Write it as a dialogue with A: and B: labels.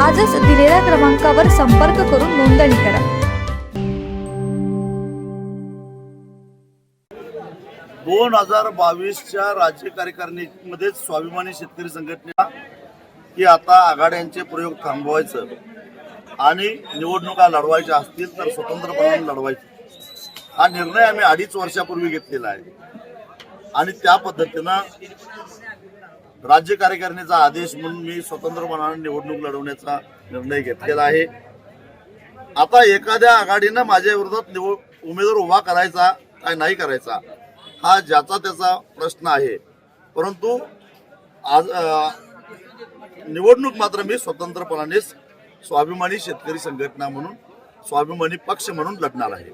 A: आजच दिलेल्या क्रमांकावर संपर्क करून नोंदणी करा.
B: दोन हजार बावीसच्या राज्य कार्यकारिणीमध्ये स्वाभिमानी शेतकरी संघटना की आता आघाड्यांचे प्रयोग थांबवायचं आणि निवडणुका लढवायच्या असतील तर स्वतंत्रपणे लढवायचे. हा निर्णय आम्ही अडीच वर्षापूर्वी घेतलेला आहे. आणि त्या पद्धतीनं राज्य कार्यकारिणीचा आदेश म्हणून मी स्वतंत्रपणाने निवडणूक लढवण्याचा निर्णय घेतलेला आहे. आता एखाद्या आघाडीनं माझ्या विरोधात निवड उमेदवार उभा करायचा काय नाही करायचा हा ज्याचा त्याचा प्रश्न आहे. परंतु आज निवडणूक मात्र मी स्वतंत्रपणानेच स्वाभिमानी शेतकरी संघटना म्हणून स्वाभिमानी पक्ष म्हणून लढणार आहे.